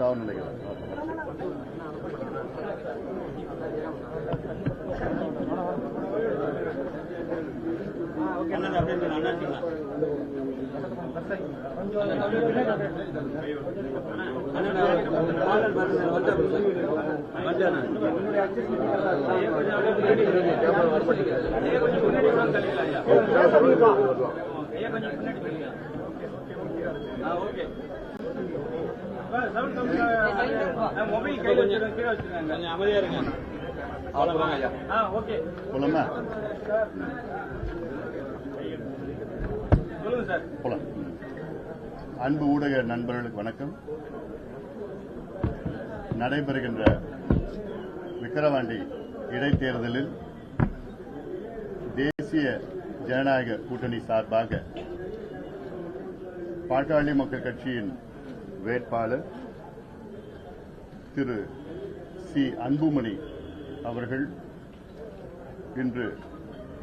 Two ஆகும் நினைக்கிறேன் mobile கையில் வச்சிருக்கேன் கீழே கொஞ்சம் அமைதியா இருங்க அவ்வளவுதான் ஐயா போலாமா போலாம் அன்பு ஊடக நண்பர்களுக்கு வணக்கம். நடைபெறுகின்ற விக்கிரவாண்டி இடைத்தேர்தலில் தேசிய ஜனநாயக கூட்டணி சார்பாக பாட்டாளி மக்கள் கட்சியின் வேட்பாளர் திரு சி. அன்புமணி அவர்கள் இன்று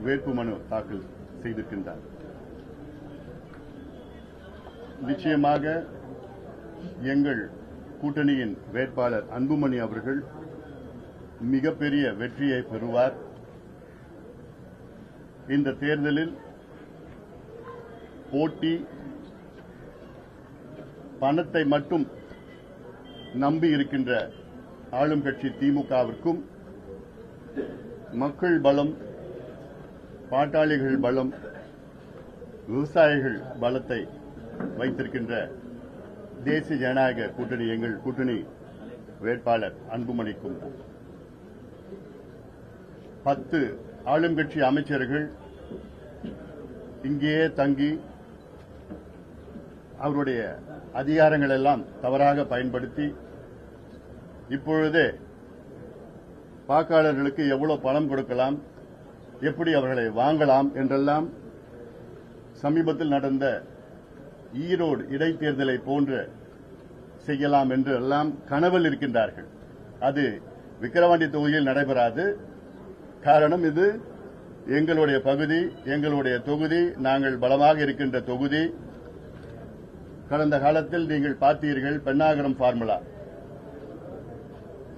வேட்புமனு தாக்கல் செய்திருக்கின்றார். நிச்சயமாக எங்கள் கூட்டணியின் வேட்பாளர் அன்புமணி அவர்கள் மிகப்பெரிய வெற்றியை பெறுவார். இந்த தேர்தலில் போட்டி பணத்தை மட்டும் நம்பி இருக்கின்ற ஆளும் கட்சி திமுகவிற்கும் மக்கள் பலம் பாட்டாளிகள் பலம் விவசாயிகள் பலத்தை வைத்திருக்கின்ற தேசிய ஜனநாயக கூட்டணி எங்கள் கூட்டணி வேட்பாளர் அன்புமணிக்கும். பத்து ஆளும் கட்சி அமைச்சர்கள் இங்கேயே தங்கி அவருடைய அதிகாரங்கள் எல்லாம் தவறாக பயன்படுத்தி இப்பொழுதே வாக்காளர்களுக்கு எவ்வளவு பணம் கொடுக்கலாம் எப்படி அவர்களை வாங்கலாம் என்றெல்லாம் சமீபத்தில் நடந்த ஈரோடு இடைத்தேர்தலை போன்று செய்யலாம் என்று எல்லாம் கனவில் இருக்கின்றார்கள். அது விக்கிரவாண்டி தொகுதியில் நடைபெறாது. காரணம் இது எங்களுடைய பகுதி எங்களுடைய தொகுதி நாங்கள் பலமாக இருக்கின்ற தொகுதி கடந்த காலத்தில் நீங்கள் பார்த்தீர்கள் பெண்ணாகரம் ஃபார்முலா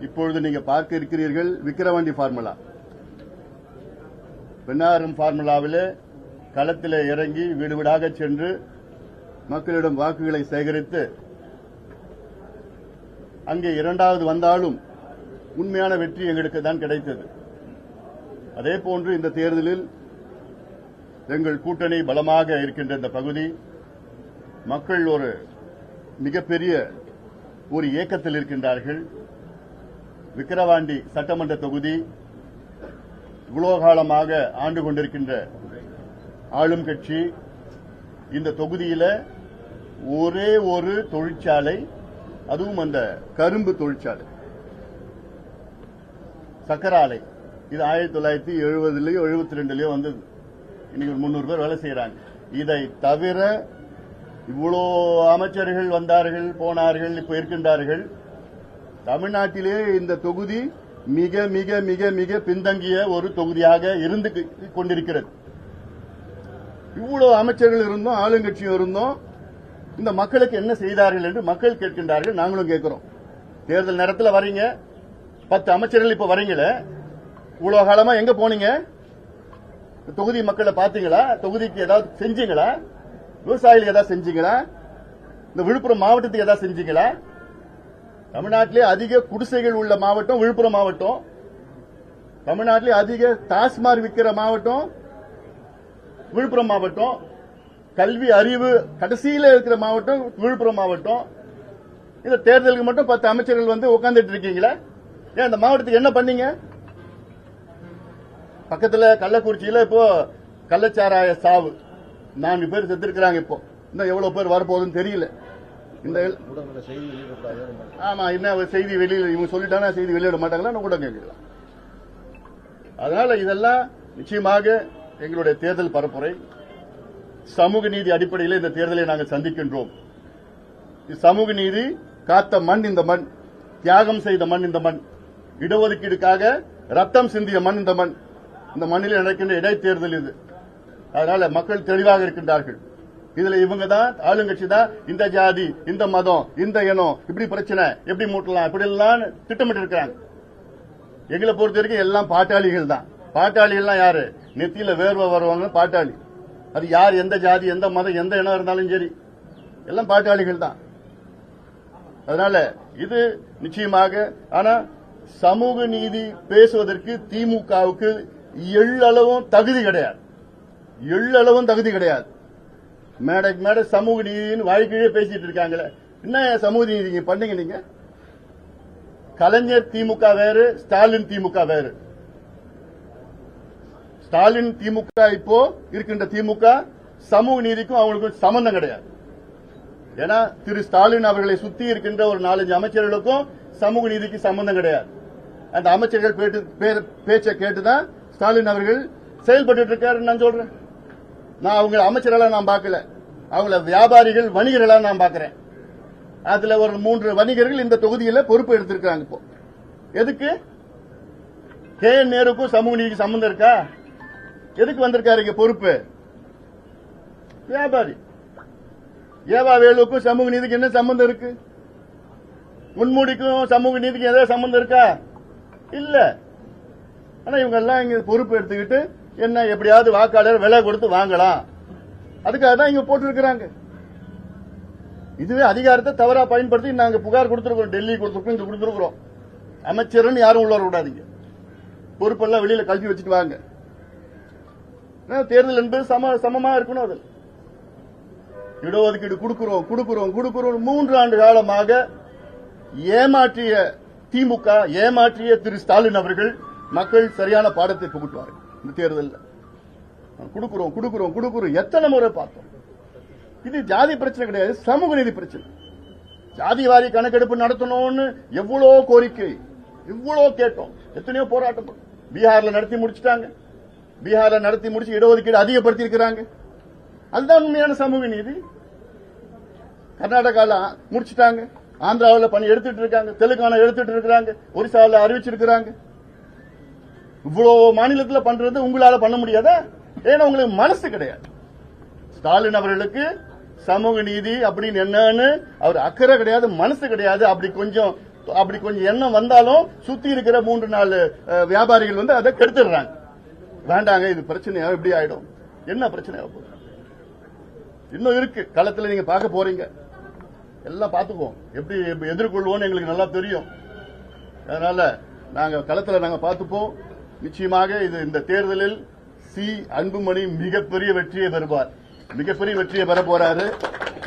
இப்பொழுது நீங்க பார்க்க இருக்கிறீர்கள் விக்கிரவாண்டி ஃபார்முலா பெண்ணாகரம் ஃபார்முலாவிலே களத்தில் இறங்கி வீடு வீடாக சென்று மக்களிடம் வாக்குகளை சேகரித்து அங்கே இரண்டாவது வந்தாலும் உண்மையான வெற்றி எங்களுக்கு தான் கிடைத்தது. அதே போன்று இந்த தேர்தலில் எங்கள் கூட்டணி பலமாக இருக்கின்ற இந்த பகுதி மக்கள் ஒரு மிகப்பெரிய ஒரு இயக்கத்தில் இருக்கின்றார்கள். விக்கிரவாண்டி சட்டமன்ற தொகுதி இவ்வளவு காலமாக ஆண்டு கொண்டிருக்கின்ற ஆளும் கட்சி இந்த தொகுதியில் ஒரே ஒரு தொழிற்சாலை அதுவும் அந்த கரும்பு தொழிற்சாலை. சக்கர ஆலை இது ஆயிரத்தி தொள்ளாயிரத்தி எழுபதுலயோ எழுபத்தி ரெண்டுலயோ வந்தது. இன்னைக்கு ஒரு முன்னூறு பேர் வேலை செய்யறாங்க இதை தவிர இவ்வளோ அமைச்சர்கள் வந்தார்கள் போனார்கள் இப்ப இருக்கின்றார்கள். தமிழ்நாட்டிலே இந்த தொகுதி மிக மிக மிக மிக பின்தங்கிய ஒரு தொகுதியாக இருந்து கொண்டிருக்கிறது. இவ்வளவு அமைச்சர்கள் இருந்தோம் ஆளுங்கட்சியும் இருந்தோம். இந்த மக்களுக்கு என்ன செய்தார்கள் என்று மக்கள் கேட்கின்றார்கள் நாங்களும் கேட்கிறோம். தேர்தல் நேரத்தில் வரீங்க. பத்து அமைச்சர்கள் இப்ப வரீங்கள. இவ்வளவு காலமா எங்க போனீங்க? தொகுதி மக்களை பாத்தீங்களா தொகுதிக்கு ஏதாவது செஞ்சீங்களா? விவசாயிகளுக்கு ஏதாவது செஞ்சீங்களா? இந்த விழுப்புரம் மாவட்டத்துக்கு ஏதாவது செஞ்சீங்களா? தமிழ்நாட்டிலே அதிக குடிசைகள் உள்ள மாவட்டம் விழுப்புரம் மாவட்டம். தமிழ்நாட்டிலே அதிக டாஸ்மார் விற்கிற மாவட்டம் விழுப்புரம் மாவட்டம். கல்வி அறிவு கடைசியில் இருக்கிற மாவட்டம் விழுப்புரம் மாவட்டம். இந்த தேர்தலுக்கு மட்டும் பத்து அமைச்சர்கள் வந்து உட்கார்ந்துட்டு இருக்கீங்களா? ஏன் இந்த மாவட்டத்துக்கு என்ன பண்ணீங்க? பக்கத்தில் கள்ளக்குறிச்சியில் இப்போ கள்ளச்சாராய சாவு. நான்கு பேர் செத்துருக்கிறாங்க இப்போ. இன்னும் எவ்வளவு பேர் வரப்போகுதுன்னு தெரியல. இந்த ஆமா என்ன செய்தி வெளியில இவங்க சொல்லிட்டாங்கன்னா செய்தி வெளியிட மாட்டாங்களா கூட கேட்கலாம் அதனால இதெல்லாம் நிச்சயமாக எங்களுடைய தேர்தல் பரப்புரை சமூக நீதி அடிப்படையில் இந்த தேர்தலை நாங்கள் சந்திக்கின்றோம். சமூக நீதி காத்த மண் இந்த மண் தியாகம் செய்த மண் இந்த மண் இடஒதுக்கீடுக்காக ரத்தம் சிந்திய மண் இந்த மண் இந்த மண்ணில் நடக்கின்ற இடைத்தேர்தல் இது. அதனால மக்கள் தெளிவாக இருக்கின்றார்கள். இதுல இவங்க தான் ஆளுங்கட்சி தான் இந்த ஜாதி இந்த மதம் இந்த இனம் இப்படி பிரச்சனை எப்படி மூட்டலாம் இப்படி எல்லாம் திட்டமிட்டு இருக்காங்க எங்களை பொறுத்த வரைக்கும் எல்லாம் பாட்டாளிகள் தான் பாட்டாளிகள்லாம் யாரு? நெத்தியில வேர்வை வருவாங்க பாட்டாளி. அது யார் எந்த ஜாதி எந்த மதம் எந்த இனம் இருந்தாலும் சரி. எல்லாம் பாட்டாளிகள் தான் அதனால இது நிச்சயமாக ஆனா சமூக நீதி பேசுவதற்கு திமுகவுக்கு எள்ளளவும் தகுதி கிடையாது. எள்ளளவும் தகுதி கிடையாது. மேடைக்கு மேடை சமூக நீதினு வாழ்க்கையே பேசிட்டு இருக்காங்களே. என்ன சமூக நீதி நீங்க பண்ணீங்க நீங்க? கலைஞர் திமுக வேறு ஸ்டாலின் திமுக வேறு. ஸ்டாலின் திமுக இப்போ இருக்கின்ற திமுக சமூக நீதிக்கும் அவங்களுக்கும் சம்பந்தம் கிடையாது. ஏன்னா திரு ஸ்டாலின் அவர்களை சுத்தி இருக்கின்ற ஒரு நாலஞ்சு அமைச்சர்களுக்கும் சமூக நீதிக்கு சம்பந்தம் கிடையாது. அந்த அமைச்சர்கள் பேச்சை கேட்டுதான் ஸ்டாலின் அவர்கள் செயல்பட்டு இருக்காரு நான் சொல்றேன். நான் அவங்க அமைச்சர்களா நான் பார்க்கல. அவங்கள வியாபாரிகள் வணிகர்களா நான் பார்க்கிறேன். அதுல ஒரு மூன்று வணிகர்கள் இந்த தொகுதியில் பொறுப்பு எடுத்திருக்காங்க இப்போ. எதுக்கு? கே என் நேருக்கும் சமூக நீதிக்கு சம்பந்தம் இருக்கா? எதுக்கு வந்திருக்காரு இங்க பொறுப்பு? வியாபாரி. ஏவா வேலுக்கும் சமூக நீதிக்கு என்ன சம்பந்தம் இருக்கு? முன்மூடிக்கும் சமூக நீதிக்கு ஏதாவது சம்பந்தம் இருக்கா? இல்ல. ஆனா இவங்க எல்லாம் இங்க பொறுப்பு எடுத்துக்கிட்டு என்ன எப்படியாவது வாக்காளர் விலை கொடுத்து வாங்கலாம். அதுக்காக தான் இங்க போட்டிருக்கிறாங்க. இதுவே அதிகாரத்தை தவறா பயன்படுத்தி நாங்க புகார் கொடுத்திருக்கோம் டெல்லி கொடுத்திருக்கோம் இங்க கொடுத்திருக்கிறோம். அமைச்சர்னு யாரும் உள்ள விடாதீங்க பொறுப்பெல்லாம் வெளியில கல்வி வச்சுட்டு வாங்க. தேர்தல் என்பது சம சமமா இருக்கணும் அதில் இடஒதுக்கீடு கொடுக்கிறோம் கொடுக்கிறோம் கொடுக்கிறோம் மூன்று ஆண்டு காலமாக ஏமாற்றிய திமுக ஏமாற்றிய திரு ஸ்டாலின் அவர்கள் மக்கள் சரியான பாடத்தை புகுட்டுவார்கள். இந்த தேர்தலில். கொடுக்கிறோம் கொடுக்கிறோம் கொடுக்கிறோம். எத்தனை முறை பார்த்தோம். இது ஜாதி பிரச்சனை கிடையாது சமூக நீதி பிரச்சனை. ஜாதிவாரி கணக்கெடுப்பு நடத்தணும்னு எவ்வளோ கோரிக்கை இவ்வளோ கேட்டோம். எத்தனையோ போராட்டம் பீகார்ல நடத்தி முடிச்சிட்டாங்க. பீகார்ல நடத்தி முடிச்சு இடஒதுக்கீடு அதிகப்படுத்தி இருக்கிறாங்க அதுதான் உண்மையான சமூக நீதி. கர்நாடகால முடிச்சிட்டாங்க. ஆந்திராவில் பணி எடுத்துட்டு இருக்காங்க. தெலுங்கானா எடுத்துட்டு இருக்காங்க ஒரிசாவில் அறிவிச்சிருக்கிறாங்க. இவ்வளவு மாநிலத்தில் பண்றது உங்களால பண்ண முடியாதா? ஏன்னா உங்களுக்கு மனசு கிடையாது. ஸ்டாலின் அவர்களுக்கு சமூக நீதி அப்படின்னு என்னன்னு அவர் அக்கறை கிடையாது மனசு கிடையாது. அப்படி கொஞ்சம் அப்படி கொஞ்சம் எண்ணம் வந்தாலும் சுத்தி இருக்கிற மூன்று நாலு வியாபாரிகள் வந்து அதை கெடுத்துடுறாங்க. வேண்டாங்க இது பிரச்சனையா? எப்படி ஆயிடும். என்ன பிரச்சனை போகுது? இன்னும் இருக்கு. களத்துல நீங்க பார்க்க போறீங்க. எல்லாம் பார்த்துக்குவோம். எப்படி எப்படி எதிர்கொள்வோம்னு எங்களுக்கு நல்லா தெரியும். அதனால நாங்க களத்துல நாங்க பார்த்துப்போம். நிச்சயமாக இது இந்த தேர்தலில் சி. அன்புமணி மிகப்பெரிய வெற்றியை பெறுவார். மிகப்பெரிய வெற்றியை பெற போறாரு.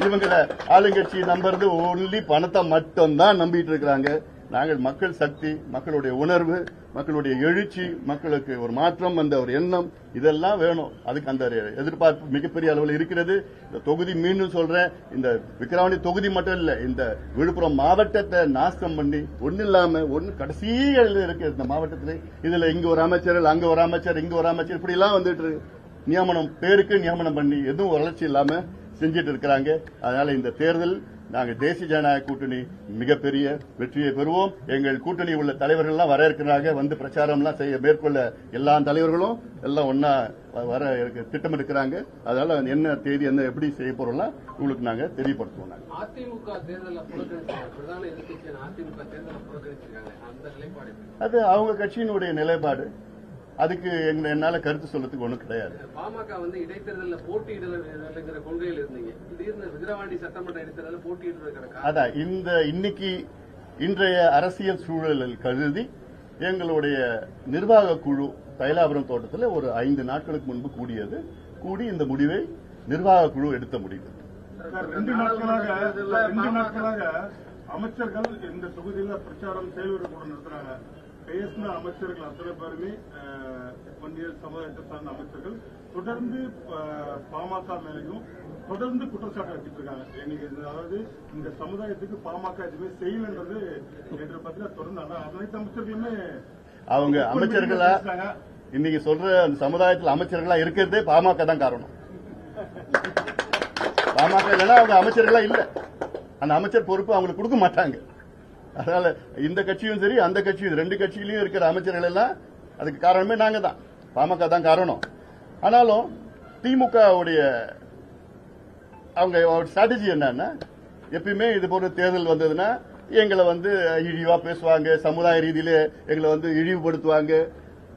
இவங்கள ஆளுங்கட்சி நம்புறது ஒன்லி பணத்தை மட்டும் தான் நம்பிட்டு இருக்கிறாங்க. நாங்கள் மக்கள் சக்தி மக்களுடைய உணர்வு மக்களுடைய எழுச்சி மக்களுக்கு ஒரு மாற்றம் அந்த ஒரு எண்ணம் இதெல்லாம் வேணும். அதுக்கு அந்த எதிர்பார்ப்பு மிகப்பெரிய அளவில் இருக்கிறது. இந்த தொகுதி மீண்டும் சொல்றேன். இந்த விக்கிரவாணி தொகுதி மட்டும் இல்ல இந்த விழுப்புரம் மாவட்டத்தை நாசம் பண்ணி ஒண்ணு இல்லாம ஒன்னு கடைசியில் இருக்கு இந்த மாவட்டத்தில். இதுல இங்க ஒரு அமைச்சர் அங்க ஒரு அமைச்சர் இங்க ஒரு அமைச்சர் இப்படி எல்லாம் வந்துட்டு நியமனம் பேருக்கு நியமனம் பண்ணி எதுவும் வளர்ச்சி இல்லாம செஞ்சிட்டு இருக்கிறாங்க. அதனால இந்த தேர்தல் நாங்கள் தேசிய ஜனநாயக கூட்டணி மிகப்பெரிய வெற்றியை பெறுவோம். எங்கள் கூட்டணி உள்ள தலைவர்கள் எல்லாம் வர இருக்கிறாங்க. வந்து பிரச்சாரம்லாம் செய்ய மேற்கொள்ள எல்லா தலைவர்களும் எல்லாம் ஒன்னா வர திட்டம் இருக்கிறாங்க அதனால என்ன தேதி என்ன எப்படி செய்ய போறோம்லாம் உங்களுக்கு நாங்க தெரியப்படுத்துவோம்? அது அவங்க கட்சியினுடைய நிலைப்பாடு. அதுக்கு எங்க- என்னால கருத்து சொல்றதுக்கு ஒண்ணும் கிடையாது. பாமக வந்து இடைத்தேர்தலில் போட்டியிடலைங்கிற கொள்கையில் இருந்தீங்க. திடீர்னு விக்கிரவாண்டி சட்டமன்ற இடைத்தேர்தலில் போட்டியிடுவதற்கான அதான் இந்த இன்னைக்கு இன்றைய அரசியல் சூழலில் கருதி எங்களுடைய நிர்வாக குழு தைலாபுரம் தோட்டத்தில் ஒரு ஐந்து நாட்களுக்கு முன்பு கூடியது கூடி இந்த முடிவை நிர்வாக குழு எடுத்த முடிவு. சார், ரெண்டு நாட்களாக ரெண்டு நாட்களாக அமைச்சர்கள் இந்த தொகுதியில பிரச்சாரம் செயல்வரை கூட நடத்துறாங்க பேசின அமைச்சர்கள் அத்தனை பேருமே வன்னியர் சமுதாயத்தை சார்ந்த அமைச்சர்கள் தொடர்ந்து பாமக மேலையும் தொடர்ந்து குற்றச்சாட்டு வச்சுட்டு இருக்காங்க இந்த- அதாவது இந்த சமுதாயத்துக்கு பாமக எதுவுமே செய்யலன்றது நேற்று பார்த்தீங்கன்னா தொடர்ந்து அனைத்து அமைச்சர்களுமே அவங்க அமைச்சர்களா. இன்னைக்கு சொல்ற அந்த சமுதாயத்தில் அமைச்சர்களா இருக்கிறதே பாமக தான் காரணம். பாமக இல்லைன்னா அவங்க அமைச்சர்களா இல்ல. அந்த அமைச்சர் பொறுப்பு அவங்களுக்கு கொடுக்க மாட்டாங்க. அதனால இந்த கட்சியும் சரி அந்த கட்சியும் ரெண்டு கட்சியிலையும் இருக்கிற அமைச்சர்கள் எல்லாம் அதுக்கு காரணமே நாங்க தான் பாமக தான் காரணம். ஆனாலும் திமுக உடைய அவங்க ஸ்ட்ராட்டஜி என்னன்னா எப்பயுமே இது போன்ற தேர்தல் வந்ததுன்னா எங்களை வந்து இழிவா பேசுவாங்க சமுதாய ரீதியில எங்களை வந்து இழிவுபடுத்துவாங்க.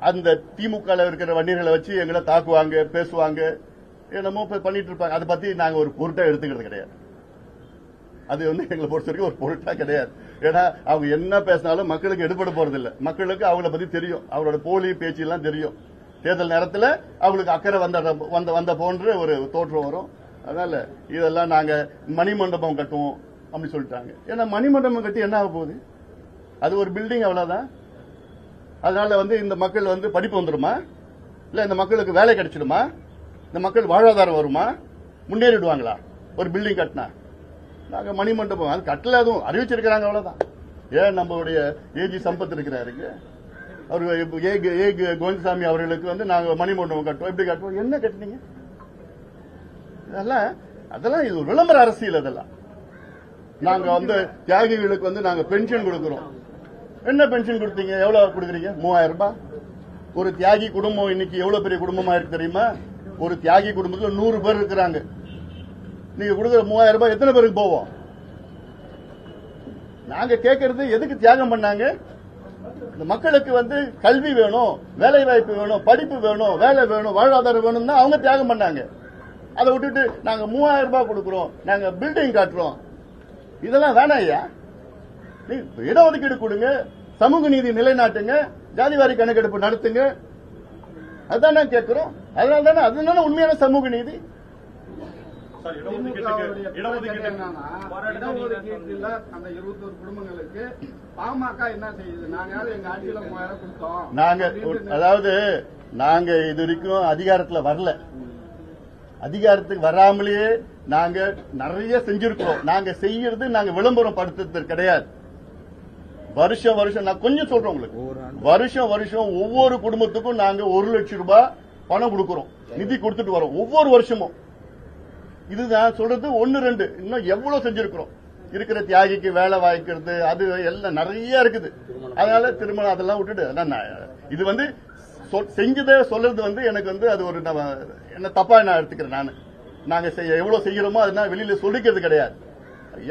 அந்த திமுக இருக்கிற வண்டிகளை வச்சு எங்களை தாக்குவாங்க பேசுவாங்க. என்னமோ பண்ணிட்டு இருப்பாங்க. அதை பத்தி நாங்க ஒரு பொருட்டா எடுத்துக்கிறது கிடையாது. அது வந்து எங்களை பொறுத்த வரைக்கும் ஒரு பொருட்டா கிடையாது. ஏன்னா அவங்க என்ன பேசினாலும் மக்களுக்கு எடுபட போறது இல்ல மக்களுக்கு அவங்கள பத்தி தெரியும். அவரோட போலி பேச்சு எல்லாம் தெரியும். தேர்தல் நேரத்தில் அவங்களுக்கு அக்கறை வந்த வந்த வந்த போன்ற ஒரு தோற்றம் வரும். அதனால இதெல்லாம் நாங்க மணிமண்டபம் கட்டுவோம் அப்படின்னு சொல்லிட்டாங்க. ஏன்னா மணிமண்டபம் கட்டி என்ன ஆக போகுது? அது ஒரு பில்டிங் அவ்வளவுதான். அதனால வந்து இந்த மக்கள் வந்து படிப்பு வந்துருமா? இல்ல இந்த மக்களுக்கு வேலை கிடைச்சிடுமா? இந்த மக்கள் வாழ்வாதாரம் வருமா? முன்னேறிடுவாங்களா? ஒரு பில்டிங் கட்டினா. நாங்க மணிமண்டபம் அது கட்டல அதுவும் அறிவிச்சிருக்கிறாங்க அவ்வளவுதான். ஏன் நம்மளுடைய ஏஜி சம்பத் இருக்கிறாருங்க அவர் ஏ ஏ கோவிந்தசாமி அவர்களுக்கு வந்து நாங்க மணிமண்டபம் கட்டுவோம். எப்படி கட்டுவோம்? என்ன கட்டினீங்க? இதெல்லாம் அதெல்லாம் இது ஒரு விளம்பர அரசியல் அதெல்லாம். நாங்க வந்து தியாகிகளுக்கு வந்து நாங்க பென்ஷன் கொடுக்கிறோம். என்ன பென்ஷன் கொடுத்தீங்க? எவ்வளவு கொடுக்குறீங்க? மூவாயிரம் ரூபாய். ஒரு தியாகி குடும்பம் இன்னைக்கு எவ்வளவு பெரிய குடும்பமா இருக்கு தெரியுமா? ஒரு தியாகி குடும்பத்துல நூறு பேர் இருக்கிறாங்க. நீங்க கொடுக்குற மூவாயிரம் ரூபாய் எத்தனை பேருக்கு போவோம்? நாங்க கேட்கறது எதுக்கு தியாகம் பண்ணாங்க? இந்த மக்களுக்கு வந்து கல்வி வேணும் வேலை வாய்ப்பு வேணும் படிப்பு வேணும் வேலை வேணும் வாழ்வாதாரம் வேணும் தான் அவங்க தியாகம் பண்ணாங்க. அதை விட்டுட்டு நாங்க மூவாயிரம் ரூபாய் கொடுக்குறோம் நாங்க பில்டிங் காட்டுறோம். இதெல்லாம் வேணாம் ஐயா. நீ இடஒதுக்கீடு கொடுங்க சமூக நீதி நிலைநாட்டுங்க ஜாதிவாரி கணக்கெடுப்பு நடத்துங்க. அதான் கேட்கிறோம் அதனால தானே அதுதானே உண்மையான சமூக நீதி சார் திமுகவுடைய இடஒதுக்கீட்டுக்கு குற்றச்சாட்டு இடஒதுக்கீட்டு என்னன்னா, இடஒதுக்கீட்டுல அந்த இருபத்தொரு குடும்பங்களுக்கு பாமக என்ன செய்யுது? நாங்க எங்க ஆட்சியில மூவாயிரம் கொடுத்தோம். நாங்க அப்படின்ட்டு அதாவது நாங்க இது வரைக்கும் அதிகாரத்துல வரல. அதிகாரத்துக்கு வராமலேயே நாங்க நிறைய செஞ்சிருக்கிறோம். நாங்க செய்யறது நாங்க விளம்பரம் படுத்துறது கிடையாது. வருஷம் வருஷம் நான் கொஞ்சம் சொல்றேன் உங்களுக்கு. வருஷம் வருஷம் ஒவ்வொரு குடும்பத்துக்கும் நாங்க ஒரு லட்சம் ரூபாய் பணம் கொடுக்கிறோம். நிதி கொடுத்துட்டு வரோம். ஒவ்வொரு வருஷமும். இது நான் சொல்றது ஒன்னு ரெண்டு. இன்னும் எவ்வளவு செஞ்சிருக்கிறோம்? இருக்கிற தியாகிக்கு வேலை வாய்க்கிறது அது எல்லாம் நிறைய இருக்குது. அதனால திருமணம் அதெல்லாம் விட்டுட்டு நான் இது வந்து செஞ்சதை சொல்றது வந்து எனக்கு வந்து அது ஒரு என்ன தப்பா நான் எடுத்துக்கிறேன் நான். நாங்க செய்ய எவ்வளவு செய்யறோமோ அதெல்லாம் வெளியில சொல்லிக்கிறது கிடையாது.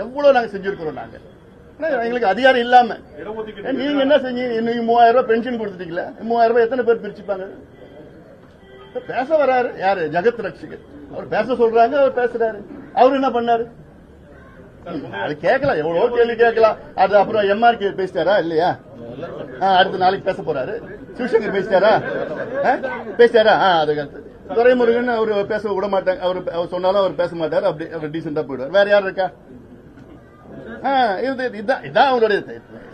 எவ்வளவு நாங்க செஞ்சிருக்கிறோம் நாங்க. எங்களுக்கு அதிகாரம் இல்லாம. நீங்க என்ன செஞ்சீங்க இன்னைக்கு மூவாயிரம் ரூபாய் பென்ஷன் கொடுத்துட்டீங்களா? மூவாயிரம் ரூபாய் எத்தனை பேர் பிரிச்சுப்பாங்க? பேச வராரு. யாரு? ஜெகத் ரட்சிகர். அவர் பேச சொல்றாங்க அவர் பேசுறாரு. அவர் என்ன பண்ணாரு? அது கேட்கலாம் எவ்வளவு கேள்வி கேட்கலாம். அது அப்புறம் எம்ஆர் கே பேசிட்டாரா இல்லையா? அடுத்த நாளைக்கு பேச போறாரு. சிவசங்கர் பேசிட்டாரா? ஆ? பேசிட்டாரா? ஆ, அது துரைமுருகன் அவர் பேச விட மாட்டாங்க. அவர் அவர் சொன்னாலும் அவர் பேச மாட்டாரு. அப்படி அவர் டீசெண்டா போயிடுவார். வேற யார் இருக்கா? இது இதான் இதான் அவருடைய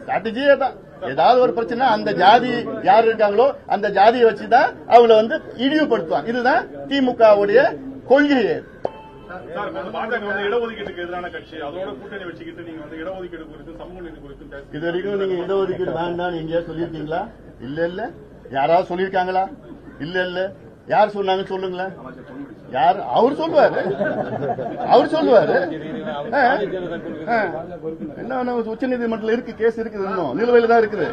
ஸ்ட்ராட்டஜியே தான் ஏதாவது ஒரு பிரச்சனை அந்த ஜாதி யார் இருக்காங்களோ அந்த ஜாதியை வச்சுதான் அவங்கள வந்து இழிவுபடுத்துவாங்க. இதுதான் திமுகவுடைய வந்து இடஒதுக்கீட்டுக்கு எதிரான கட்சி. அதோட கூட்டணி வச்சுக்கிட்டு நீங்க வந்து இடஒதுக்கீடு குறித்து சமூக நீதி குறித்து பேசுறீங்க. இது வரைக்கும் நீங்க இடஒதுக்கீடு வேண்டாம்னு எங்கேயா சொல்லியிருக்கீங்களா? இல்ல இல்ல. யாராவது சொல்லியிருக்காங்களா? இல்ல இல்ல. யார் சொன்னாங்க சொல்லுங்களேன். யார்? அவர் சொல்லுவாரு. அவர் சொல்லுவாரு. என்ன உச்ச நீதிமன்றத்தில் இருக்கு கேஸ் இருக்குது இன்னும். நிலுவையில தான் இருக்குது.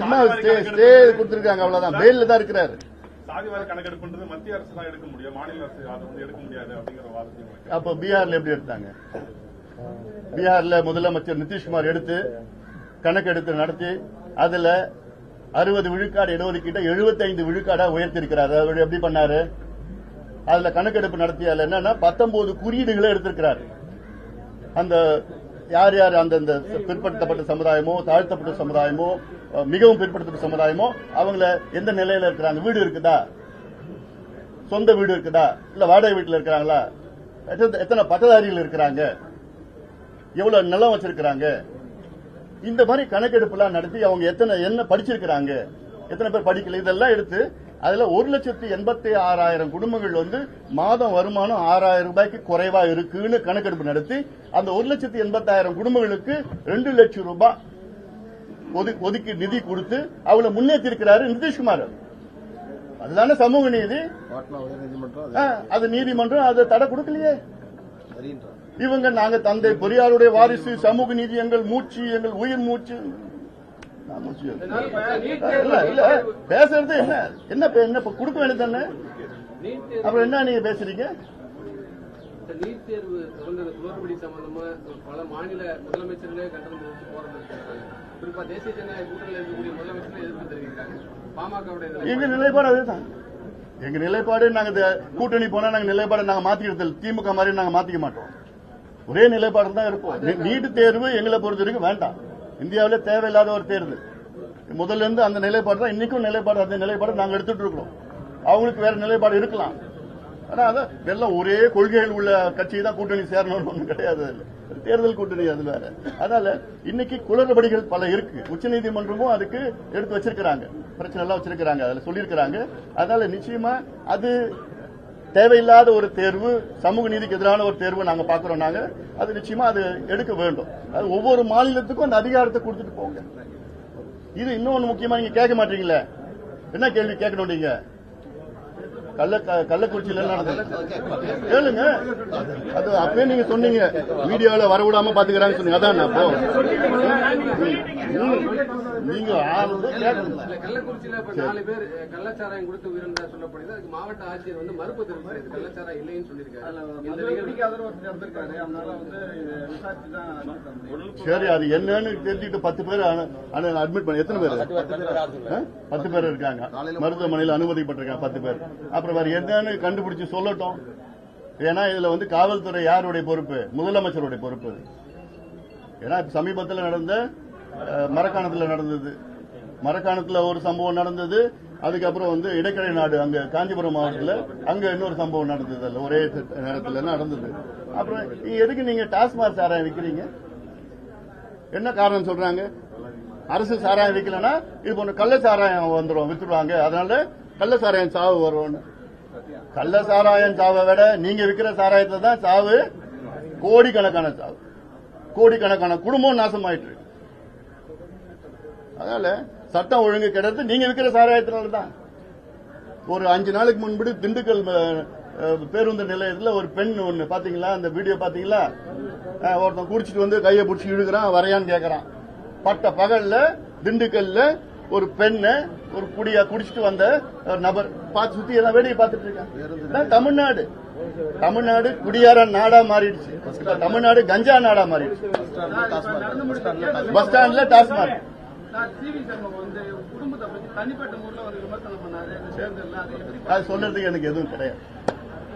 சும்மா ஸ்டே கொடுத்திருக்காங்க அவ்வளவுதான். பெயில்ல தான் இருக்கிறாரு. சாதிவாரி கணக்கெடுப்புன்றது மத்திய அரசு தான் எடுக்க முடியும். மாநில அரசு அதை வந்து எடுக்க முடியாது அப்படிங்கிற வாதத்தை வைக்கிறாங்க. அப்ப பீகார்ல எப்படி எடுத்தாங்க? பீகார்ல முதலமைச்சர் நிதிஷ்குமார் எடுத்து கணக்கெடுத்து நடத்தி அதுல அறுபது விழுக்காடு இடஒதுக்கீட்டை 75 விழுக்காடா உயர்த்திருக்கிறார் அவர் எப்படி பண்ணாரு? அதுல கணக்கெடுப்பு நடத்தியால என்னன்னா பத்தொன்பது குறியீடுகளை எடுத்திருக்கிறாரு. அந்த யார் யார் அந்தந்த பிற்படுத்தப்பட்ட சமுதாயமோ தாழ்த்தப்பட்ட சமுதாயமோ மிகவும் பிற்படுத்தப்பட்ட சமுதாயமோ அவங்கள எந்த நிலையில இருக்கிறாங்க? வீடு இருக்குதா? சொந்த வீடு இருக்குதா? இல்ல வாடகை வீட்டுல இருக்கிறாங்களா? எத்தனை- பட்டதாரிகள் இருக்கிறாங்க? எவ்வளவு நிலம் வச்சிருக்கிறாங்க? இந்த மாதிரி கணக்கெடுப்பு எல்லாம் நடத்தி அவங்க எத்தனை என்ன படிச்சிருக்கிறாங்க? எத்தனை பேர் படிக்கல? இதெல்லாம் எடுத்து அதுல ஒரு லட்சத்தி எண்பத்தி ஆறாயிரம் குடும்பங்கள் வந்து மாதம் வருமானம் ஆறாயிரம் ரூபாய்க்கு குறைவா இருக்குன்னு கணக்கெடுப்பு நடத்தி அந்த ஒரு லட்சத்தி எண்பத்தாயிரம் குடும்பங்களுக்கு ரெண்டு லட்சம் ரூபாய் ஒது- ஒதுக்கி நிதி கொடுத்து அவளை முன்னேற்றி இருக்கிறாரு நிதிஷ்குமார் அதுதானே சமூக நீதி? அது. நீதிமன்றம் அதை தடை கொடுக்கலையே. இவங்க நாங்க தந்தை பெரியாருடைய வாரிசு சமூக நீதி எங்கள் மூச்சு எங்கள் உயிர் மூச்சு நான் மூச்சு. இல்ல இல்ல பேசுறது என்ன என்ன என்ன கொடுக்க வேண்டியது தானே அப்புறம் என்ன நீங்க பேசுறீங்க நீட் தேர்வு தொடர்ந்து குளறுபடி சம்பந்தமா பல மாநில முதலமைச்சர்களே கண்டனம் தெரிவித்து போராட்டம் குறிப்பா தேசிய ஜனநாயக கூட்டணியில் இருக்கக்கூடிய முதலமைச்சர்களே எதிர்ப்பு தெரிவிக்கிறாங்க பாமகவுடைய எங்க நிலைப்பாடு அதுதான். எங்க நிலைப்பாடு நாங்க கூட்டணி போனா நாங்க நிலைப்பாடு நாங்க மாத்திக்கிறது திமுக மாதிரி நாங்க மாத்திக்க மாட்டோம். ஒரே நிலைப்பாடு தான் இருப்போம். நீட்டு தேர்வு எங்களை பொறுத்த வரைக்கும் வேண்டாம். இந்தியாவிலே தேவையில்லாத ஒரு தேர்வு முதல்ல இருந்து அந்த நிலைப்பாடு தான் இன்னைக்கும் நிலைப்பாடு அந்த நிலைப்பாடு நாங்க எடுத்துட்டு இருக்கிறோம். அவங்களுக்கு வேற நிலைப்பாடு இருக்கலாம். ஆனா அதான் எல்லாம் ஒரே கொள்கைகள் உள்ள கட்சி தான் கூட்டணி சேரணும்னு ஒண்ணு கிடையாது அதுல. தேர்தல் கூட்டணி அது வேற. அதனால இன்னைக்கு குளறுபடிகள் பல இருக்கு. உச்சநீதிமன்றமும் அதுக்கு எடுத்து வச்சிருக்கிறாங்க. பிரச்சனை எல்லாம் வச்சிருக்கிறாங்க அதுல சொல்லியிருக்கிறாங்க. அதனால நிச்சயமா அது தேவையில்லாத ஒரு தேர்வு சமூக நீதிக்கு எதிரான ஒரு தேர்வு நாங்க பாக்குறோம் நாங்க அது நிச்சயமா அது எடுக்க வேண்டும். அது ஒவ்வொரு மாநிலத்துக்கும் அந்த அதிகாரத்தை கொடுத்துட்டு போங்க. இது இன்னொன்னு முக்கியமா நீங்க கேட்க மாட்டீங்களே என்ன கேள்வி கேட்கணும் நீங்க? கள்ள கள்ளக்குறிச்சியில என்ன நடந்தது கேளுங்க. அது அப்பவே நீங்க சொன்னீங்க. வீடியோல வரவிடாம பாத்துக்கிறாங்க சொன்னீங்க. அதான் அப்போ. நீங்க கள்ளக்குறிச்சியில நாலு பேர் கள்ளச்சாராயம் கொடுத்து உயிரிழந்தா சொல்லப்படுது. அதுக்கு மாவட்ட ஆட்சியர் வந்து மறுப்பு கள்ளச்சாராயம் இல்லைன்னு சொல்லியிருக்காரு. சரி அது என்னன்னு தெரிஞ்சுட்டு பத்து பேர் அட்மிட் பண்ணி. எத்தனை பேர்? பத்து பேர். இருக்காங்க. மருத்துவமனையில் அனுமதிப்பட்டிருக்காங்க பத்து பேர். அப்புறம் வேற என்னன்னு கண்டுபிடிச்சு சொல்லட்டும். ஏன்னா இதுல வந்து காவல்துறை யாருடைய பொறுப்பு? முதலமைச்சருடைய பொறுப்பு ஏன்னா சமீபத்தில் நடந்த மரக்காணத்தில் மரக்காணத்துல நடந்தது. மரக்காணத்துல ஒரு சம்பவம் நடந்தது. அதுக்கப்புறம் வந்து இடைக்கடை நாடு அங்க காஞ்சிபுரம் மாவட்டத்தில் அங்க இன்னொரு சம்பவம் நடந்தது அல்ல ஒரே நேரத்தில் நடந்தது. அப்புறம் எதுக்கு நீங்க டாஸ்மாக் சாராயம் விற்கிறீங்க என்ன காரணம் சொல்றாங்க? அரசு சாராயம் விற்கலன்னா இது போன்ற கள்ள சாராயம் வந்துடும் வித்துடுவாங்க அதனால கள்ள சாராயம் சாவு வரும்னு. கள்ள சாராயம் சாவை விட நீங்க விற்கிற சாராயத்துல தான் சாவு கோடிக்கணக்கான சாவு. கோடிக்கணக்கான குடும்பம் நாசமாயிட்டு இருக்கு. அதனால சட்டம் ஒழுங்கு கிடையாது நீங்க விற்கிற சாராயத்தினால தான். ஒரு அஞ்சு நாளைக்கு முன்பு திண்டுக்கல் பேருந்து நிலையத்தில் ஒரு பெண் ஒன்று பாத்தீங்களா? அந்த வீடியோ பாத்தீங்களா? ஒருத்தன் குடிச்சிட்டு வந்து கையை பிடிச்சி இழுக்கிறான் வரையான்னு கேட்கறான் பட்ட பகல்ல திண்டுக்கல்ல ஒரு பெண்ணை ஒரு குடியா குடிச்சிட்டு வந்த நபர். பார்த்து சுத்தி எல்லாம் வேடிக்கை பார்த்துட்டு இருக்கான் இதான் தமிழ்நாடு. தமிழ்நாடு குடியார நாடா மாறிடுச்சு. தமிழ்நாடு கஞ்சா நாடா மாறிடுச்சு. பஸ் ஸ்டாண்ட்ல டாஸ்மாக் அது சொல்றதுக்கு எனக்கு எதுவும் கிடையாது.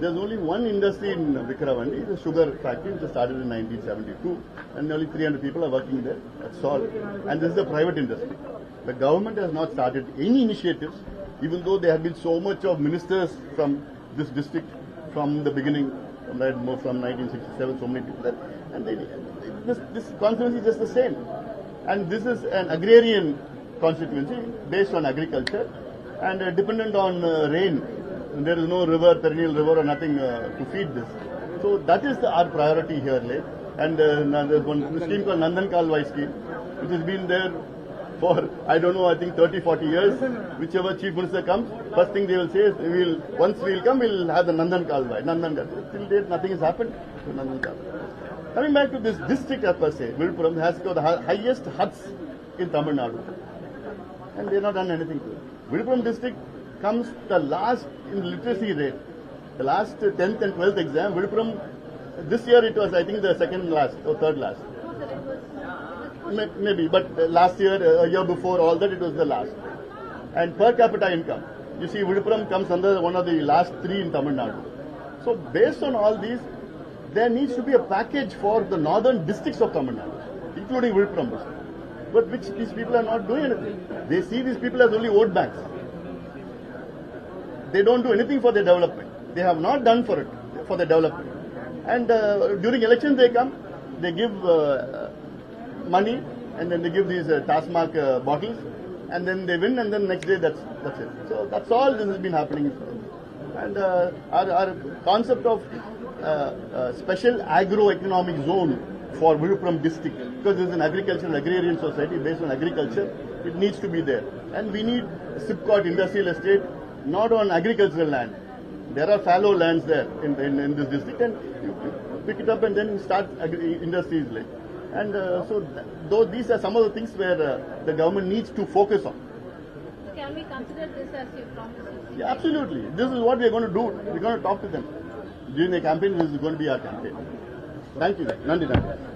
There's only one industry in Vikramandi, the sugar factory, which was started in 1972, and nearly 300 people are working there. That's all. And this is a private industry. The government has not started any initiatives, even though there have been so much of ministers from this district from the beginning, from, that, from 1967, so many people. And they, this, this constituency is just the same. And this is an agrarian constituency based on agriculture and uh, dependent on uh, rain. There is no river, perennial river or nothing uh, to feed this. So that is the, our priority here, Late. And uh, there's one scheme called Nandan Kalwai scheme, which has been there for, I don't know, I think 30, 40 years. Whichever chief minister comes, first thing they will say is, we will, once we will come, we will have the Nandan Kalwai. Nandan Kalwai. Till date, nothing has happened to Nandan Kalwai. Coming back to this district as per se, Vilpuram has got the highest huts in Tamil Nadu. And they have not done anything to it. Vilpuram district comes the last in literacy rate. The last 10th and 12th exam, Vilpuram, this year it was, I think, the second last or third last. No, sir, it was, it was May- Maybe, but uh, last year, uh, a year before, all that, it was the last. And per capita income, you see, Viluppuram comes under one of the last three in Tamil Nadu. So, based on all these, there needs to be a package for the northern districts of Tamil Nadu, including Viluppuram. But which these people are not doing anything. They see these people as only vote banks. They don't do anything for their development. They have not done for it, for their development. And uh, during elections they come, they give uh, money, and then they give these uh, uh, bottles, and then they win, and then next day that's that's it. So that's all this has been happening. And uh, our, our concept of uh, special agro-economic zone for Vilupuram district because it's an agricultural agrarian society based on agriculture. It needs to be there, and we need Sipcot industrial estate not on agricultural land. There are fallow lands there in, in, in this district, and you pick it up and then start industries like. And uh, so, th- though these are some of the things where uh, the government needs to focus on. So can we consider this as your promise? Yeah, absolutely. This is what we are going to do. We're going to talk to them during the campaign. This is going to be our campaign. Thank you. Nandi, Nandi.